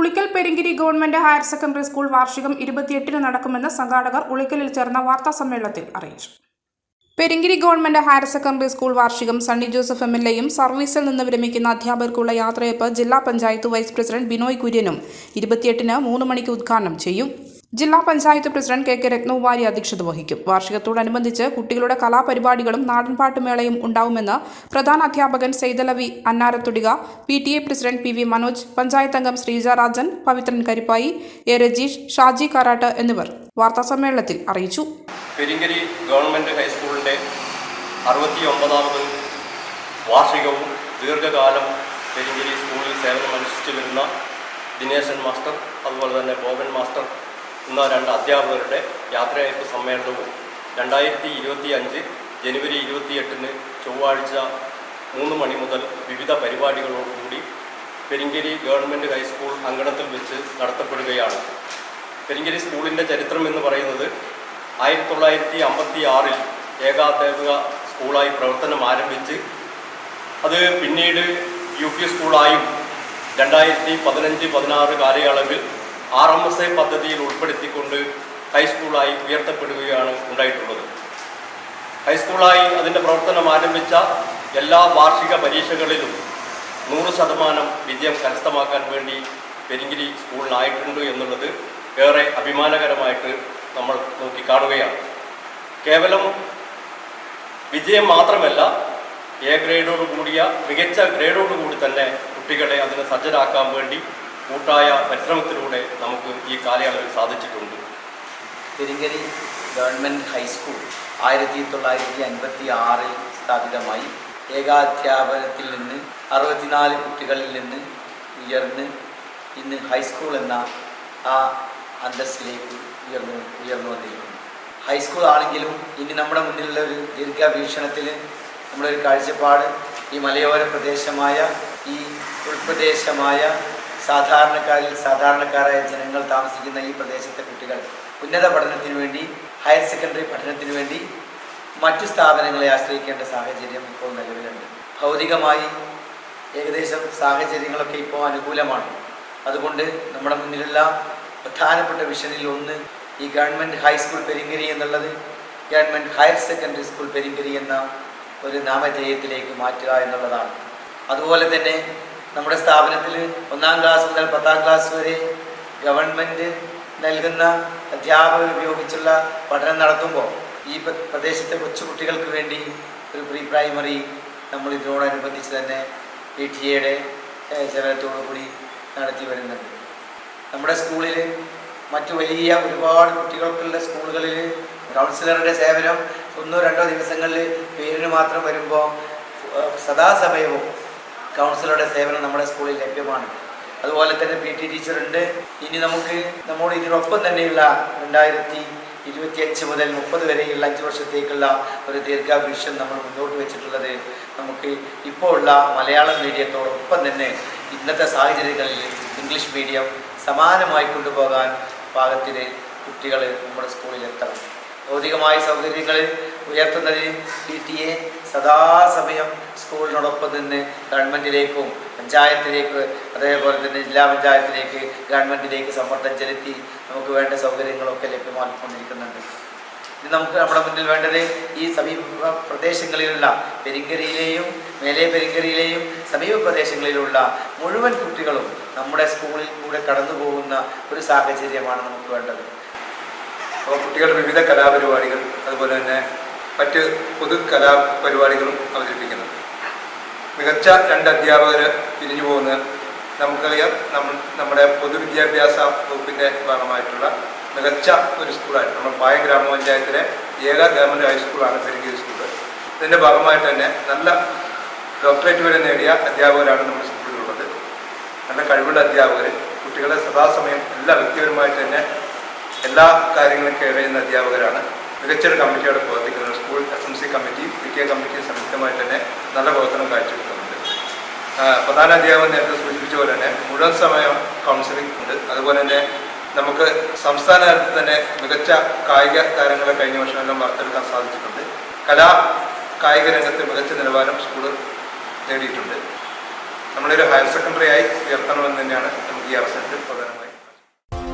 Ulikkal Peringiri government higher secondary school വാർഷികം ഇരുപത്തിയെട്ടിന് നടക്കുമെന്ന് സംഘാടകർ ഉളിക്കലിൽ ചേർന്ന വാർത്താ സമ്മേളനത്തിൽ അറിയിച്ചു. Peringiri government higher secondary school വാർഷികം സണ്ണി ജോസഫ് എം എൽ എയും സർവീസിൽ നിന്ന് വിരമിക്കുന്ന അധ്യാപകർക്കുള്ള യാത്രയപ്പ് ജില്ലാ പഞ്ചായത്ത് വൈസ് പ്രസിഡന്റ് ബിനോയ് കുര്യനും ഇരുപത്തിയെട്ടിന് മൂന്ന് മണിക്ക് ഉദ്ഘാടനം ചെയ്യും. ജില്ലാ panchayat president K K Rathnakumari അധ്യക്ഷത വഹിക്കും. വാർഷികത്തോടനുബന്ധിച്ച് കുട്ടികളുടെ കലാപരിപാടികളും നാടൻപാട്ടുമേളയും ഉണ്ടാവുമെന്ന് പ്രധാന അധ്യാപകൻ Saithalavi അന്നാരത്തുടിക P T A president P V Manoj panchayat അംഗം ശ്രീജരാജൻ പവിത്രൻ കരിപ്പായി എ രജീഷ് ഷാജി കാരാട്ട് എന്നിവർ വാർത്താസമ്മേളനത്തിൽ അറിയിച്ചു. പെരിങ്കരി ഗവൺമെന്റ് ഹൈസ്കൂളിന്റെ അറുപത്തിയൊമ്പതാമത് വാർഷികവും ദീർഘകാലം പെരിങ്കരി സ്കൂളിൽ സേവനമനുഷ്ഠിച്ചു വരുന്ന ദിനേശൻ മാസ്റ്റർ അതുപോലെ തന്നെ ബോബൻ മാസ്റ്റർ എന്ന രണ്ട് അധ്യാപകരുടെ യാത്രയയപ്പ് സമ്മേളനവും. രണ്ടായിരത്തി ഇരുപത്തി അഞ്ച് ജനുവരി ഇരുപത്തിയെട്ടിന് ചൊവ്വാഴ്ച മൂന്ന് മണി മുതൽ വിവിധ പരിപാടികളോടുകൂടി പെരിങ്കരി ഗവൺമെന്റ് ഹൈസ്കൂൾ അങ്കണത്തിൽ വെച്ച് നടത്തപ്പെടുകയാണ്. പെരിങ്കരി സ്കൂളിന്റെ ചരിത്രം എന്ന് പറയുന്നത് ആയിരത്തി തൊള്ളായിരത്തി അമ്പത്തി ആറിൽ ഏകാധ്യാപിക സ്കൂളായി പ്രവർത്തനം ആരംഭിച്ച് അത് പിന്നീട് യു പി സ്കൂളായും രണ്ടായിരത്തി പതിനഞ്ച് പതിനാറ് കാലയളവിൽ ആർ എം എസ് ഐ പദ്ധതിയിൽ ഉൾപ്പെടുത്തിക്കൊണ്ട് ഹൈസ്കൂളായി ഉയർത്തപ്പെടുകയാണ് ഉണ്ടായിട്ടുള്ളത്. ഹൈസ്കൂളായി അതിന്റെ പ്രവർത്തനം ആരംഭിച്ച എല്ലാ വാർഷിക പരീക്ഷകളിലും നൂറ് ശതമാനം വിജയം കരസ്ഥമാക്കാൻ വേണ്ടി പെരിങ്കിരി സ്കൂളിനായിട്ടുണ്ട് എന്നുള്ളത് ഏറെ അഭിമാനകരമായിട്ട് നമ്മൾ നോക്കിക്കാണുകയാണ്. കേവലം വിജയം മാത്രമല്ല എ ഗ്രേഡോട് കൂടിയ മികച്ച ഗ്രേഡോട് കൂടി തന്നെ കുട്ടികളെ അതിന് സജ്ജരാക്കാൻ വേണ്ടി കൂട്ടായ പരിശ്രമത്തിലൂടെ നമുക്ക് ഈ കാലയളവിൽ സാധിച്ചിട്ടുണ്ട്. തിരുങ്കരി ഗവൺമെന്റ് ഹൈസ്കൂൾ ആയിരത്തി തൊള്ളായിരത്തി അൻപത്തി ആറിൽ സ്ഥാപിതമായി ഏകാധ്യാപനത്തിൽ നിന്ന് അറുപത്തിനാല് കുട്ടികളിൽ നിന്ന് ഉയർന്ന് ഇന്ന് ഹൈസ്കൂൾ എന്ന ആ അന്തസ്സിലേക്ക് ഉയർന്നു ഉയർന്നു വന്നിരിക്കുന്നു. ഹൈസ്കൂൾ ആണെങ്കിലും ഇനി നമ്മുടെ മുന്നിലുള്ള ഒരു ദീർഘവീക്ഷണത്തിൽ നമ്മുടെ ഒരു കാഴ്ചപ്പാട് ഈ മലയോര പ്രദേശമായ ഈ ഉൾപ്രദേശമായ സാധാരണക്കാരിൽ സാധാരണക്കാരായ ജനങ്ങൾ താമസിക്കുന്ന ഈ പ്രദേശത്തെ കുട്ടികൾ ഉന്നത പഠനത്തിന് വേണ്ടി ഹയർ സെക്കൻഡറി പഠനത്തിന് വേണ്ടി മറ്റു സ്ഥാപനങ്ങളെ ആശ്രയിക്കേണ്ട സാഹചര്യം ഇപ്പോൾ നിലവിലുണ്ട്. ഭൗതികമായി ഏകദേശം സാഹചര്യങ്ങളൊക്കെ ഇപ്പോൾ അനുകൂലമാണ്. അതുകൊണ്ട് നമ്മുടെ മുന്നിലുള്ള പ്രധാനപ്പെട്ട വിഷനിൽ ഒന്ന് ഈ ഗവൺമെന്റ് ഹൈസ്കൂൾ പെരിങ്കരി എന്നുള്ളത്. Government higher secondary school Peringari എന്ന ഒരു നാമധേയത്തിലേക്ക് മാറ്റുക എന്നുള്ളതാണ്. അതുപോലെ തന്നെ നമ്മുടെ സ്ഥാപനത്തിൽ ഒന്നാം ക്ലാസ് മുതൽ പത്താം ക്ലാസ് വരെ ഗവൺമെന്റ് നൽകുന്ന അധ്യാപകർ ഉപയോഗിച്ചുള്ള പഠനം നടത്തുമ്പോൾ ഈ പ്രദേശത്തെ കൊച്ചുകുട്ടികൾക്ക് വേണ്ടി ഒരു പ്രീ പ്രൈമറി നമ്മൾ ഇതിനോടനുബന്ധിച്ച് തന്നെ പി ടി എയുടെ സേവനത്തോടു കൂടി നടത്തി വരുന്നുണ്ട്. നമ്മുടെ സ്കൂളിൽ മറ്റു വലിയ ഒരുപാട് കുട്ടികൾക്കുള്ള സ്കൂളുകളിൽ കൗൺസിലറുടെ സേവനം ഒന്നോ രണ്ടോ ദിവസങ്ങളിൽ പേരിന് മാത്രം വരുമ്പോൾ സദാസമയവും കൗൺസിലറുടെ സേവനം നമ്മുടെ സ്കൂളിൽ ലഭ്യമാണ്. അതുപോലെ തന്നെ പി ടി ടീച്ചറുണ്ട് ഇനി നമുക്ക് നമ്മോട് ഇതിനൊപ്പം തന്നെയുള്ള രണ്ടായിരത്തി ഇരുപത്തിയഞ്ച് മുതൽ മുപ്പത് വരെയുള്ള അഞ്ച് വർഷത്തേക്കുള്ള ഒരു ദീർഘവീക്ഷൻ നമ്മൾ മുന്നോട്ട് വെച്ചിട്ടുള്ളത് നമുക്ക് ഇപ്പോൾ ഉള്ള മലയാളം മീഡിയത്തോടൊപ്പം തന്നെ ഇന്നത്തെ സാഹചര്യങ്ങളിൽ ഇംഗ്ലീഷ് മീഡിയം സമാനമായി കൊണ്ടുപോകാൻ പാകത്തിന് കുട്ടികൾ നമ്മുടെ സ്കൂളിൽ എത്തണം. ഭൗതികമായ സൗകര്യങ്ങൾ ഉയർത്തുന്നതിന് ഡി ടി എ സദാസമയം സ്കൂളിനോടൊപ്പം നിന്ന് ഗവൺമെന്റിലേക്കും പഞ്ചായത്തിലേക്ക് അതേപോലെ തന്നെ ജില്ലാ പഞ്ചായത്തിലേക്ക് ഗവൺമെന്റിലേക്ക് സമ്മർദ്ദം ചെലുത്തി നമുക്ക് വേണ്ട സൗകര്യങ്ങളൊക്കെ ലഭ്യമാക്കിക്കൊണ്ടിരിക്കുന്നുണ്ട്. ഇത് നമുക്ക് നമ്മുടെ മുന്നിൽ വേണ്ടത് ഈ സമീപ പ്രദേശങ്ങളിലുള്ള പെരിങ്കരയിലെയും മേലെ പെരിങ്കരയിലെയും സമീപ പ്രദേശങ്ങളിലുള്ള മുഴുവൻ കുട്ടികളും നമ്മുടെ സ്കൂളിൽ കൂടെ കടന്നു പോകുന്ന ഒരു സാഹചര്യമാണ് നമുക്ക് വേണ്ടത്. അപ്പോൾ കുട്ടികളുടെ വിവിധ കലാപരിപാടികൾ അതുപോലെ തന്നെ മറ്റ് പൊതു കലാപരിപാടികളും അവതരിപ്പിക്കുന്നു മികച്ച രണ്ട് അധ്യാപകർ പിരിഞ്ഞു പോകുന്ന നമുക്കറിയാം നമ്മൾ നമ്മുടെ പൊതുവിദ്യാഭ്യാസ വകുപ്പിന്റെ ഭാഗമായിട്ടുള്ള മികച്ച ഒരു സ്കൂളായിട്ട് നമ്മൾ പായം ഗ്രാമപഞ്ചായത്തിലെ ഏക ഗവൺമെന്റ് ഹൈസ്കൂളാണ് പെരുകിയ സ്കൂൾ ഇതിന്റെ ഭാഗമായിട്ട് തന്നെ നല്ല ഡോക്ടറേറ്റ് വരെ നേടിയ അധ്യാപകരാണ് നമ്മുടെ സ്കൂളിലുള്ളത്. നല്ല കഴിവുള്ള അധ്യാപകർ കുട്ടികളെ സദാസമയം എല്ലാ വ്യക്തിപരമായിട്ട് തന്നെ എല്ലാ കാര്യങ്ങളും കെയർ അധ്യാപകരാണ്. മികച്ചൊരു കമ്മിറ്റിയോടെ പ്രവർത്തിക്കുന്നത് school S M C committee P T A committee സംയുക്തമായി തന്നെ നല്ല പ്രവർത്തനം കാഴ്ചവെക്കുന്നുണ്ട്. പ്രധാന അധ്യാപകൻ നേരത്തെ സൂചിപ്പിച്ച പോലെ തന്നെ മുഴുവൻ സമയം കൗൺസിലിംഗ് ഉണ്ട്. അതുപോലെ തന്നെ നമുക്ക് സംസ്ഥാന തലത്തിൽ തന്നെ മികച്ച കായിക താരങ്ങളെ കഴിഞ്ഞ വർഷമെല്ലാം വാർത്തെടുക്കാൻ സാധിച്ചിട്ടുണ്ട്. കലാ കായിക രംഗത്ത് മികച്ച നിലവാരം സ്കൂൾ നേടിയിട്ടുണ്ട്. നമ്മളൊരു ഹയർ സെക്കൻഡറി ആയി ഉയർത്തണമെന്ന് തന്നെയാണ് നമുക്ക് ഈ അവസരത്തിൽ പ്രധാനമായും